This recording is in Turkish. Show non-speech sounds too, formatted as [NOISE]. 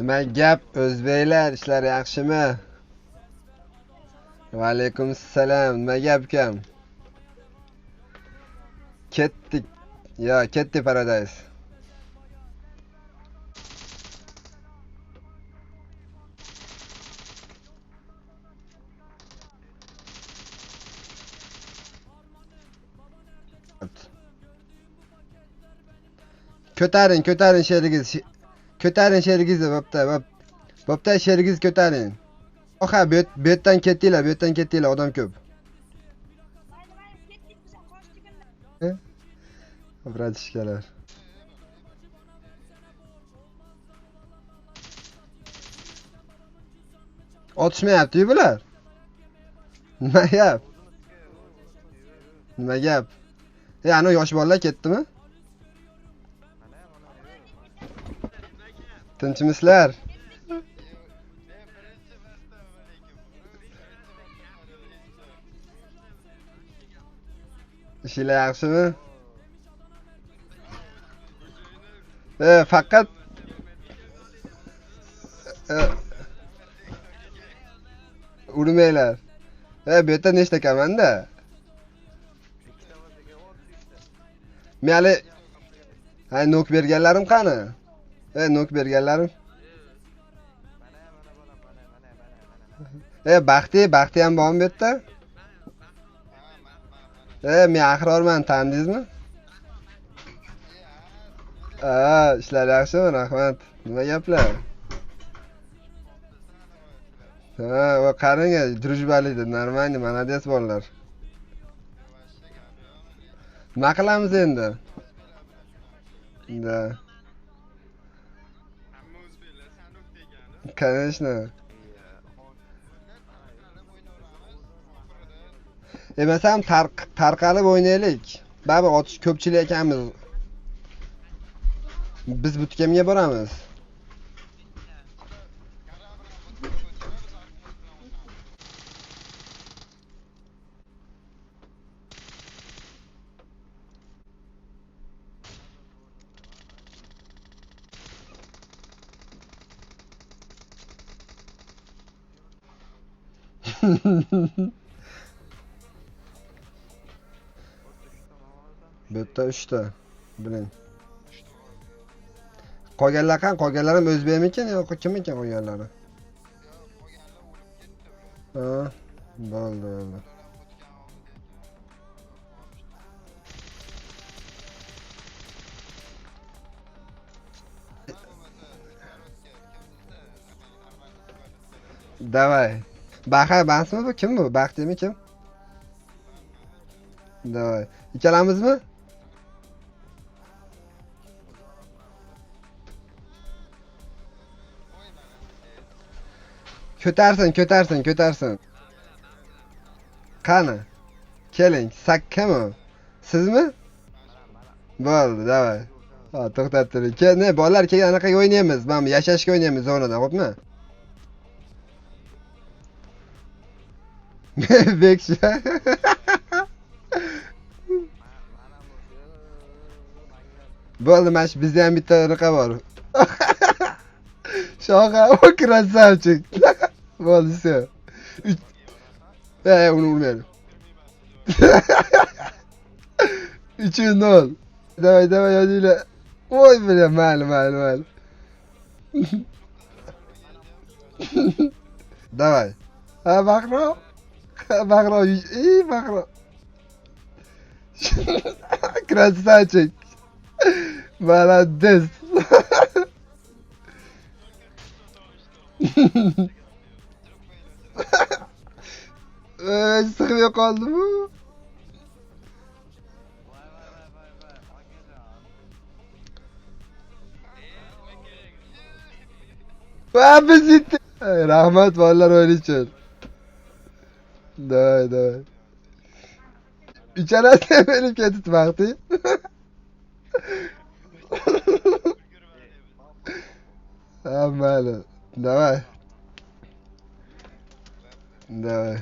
Nima gap o'zbeklar ishlar yaxshimi? Va alaykum assalom. Nima gap ukam? Ketdik. Yo, ketdi Paradise. Ko'taring, ko'taring sherigiz. Ko'taring sherigizni, bo'pti, bo'p. Bo'pti, sherigiz ko'taring. Oha, bu bu yerdan ketdinglar, bu yerdan ketdinglar, odam ko'p. Bratishkalar. Otishmayapti-yu bular. Nima gap? Nima gap? E, ana yosh bolalar ketdimi? Tinchmisizlar? Ishinglar yaxshimi? E, faqat e, urmanglar. E, bu yerda nechta kamanda? Men hali hay nok berganlarim qani? E, nok berganlarim. E, baxti, baxti ham bormi bu yerda? E, men ahrorman, tanidingizmi? a ishlar yaxshimi? Rahmat. Nima gaplar? Ha, va qarang, drujbalikda, mana молодец bolalar. Nima qilamiz endi? Да. Конечно. Emasam tarq- tarqalib o'ynaylik. Baribir otish ko'pchilik ekanmiz. Biz butkamga boramiz. [LAUGHS] Bu yerda 3 ta. Biling. Qolganlar qani? Qolganlarim o'zbekmikin yoki kim ekan qolganlari? Ha, bo'ldi, bo'ldi. Davay. Baxa basmi bu? Kim bu? Baxtimi kim? Davay. Ikkalamizmi? Ko'tarsin, ko'tarsin, ko'tarsin. Qani? Keling, sakkami? Sizmi? Bo'ldi, davay. Ha. Kel, ne, bolalar keyin anaqaga o'ynaymiz. Mana yashashga o'ynaymiz zonada, xo'pmi? Bekshi. Bo'ldi, mana shu bizda ham bitta anaqa bor. Shoqa, o krasavchik. Bo'ldi, все. Ey, uni urmaydi. 3-0. Давай, давай, yodinglar. Voy, bля, mayli, mayli, mayli. Давай. [LAUGHS] Ha, [LAUGHS] bak lan iyi bak lan. [LAUGHS] Krasen çek. Bana des. Eee sıkmıyor kaldı mı? Abi ciddi. Rahmet varlar öyle için. Davay, davay. Üçerasi benim ketib vaqti. Ha, mayli. Давай. Давай.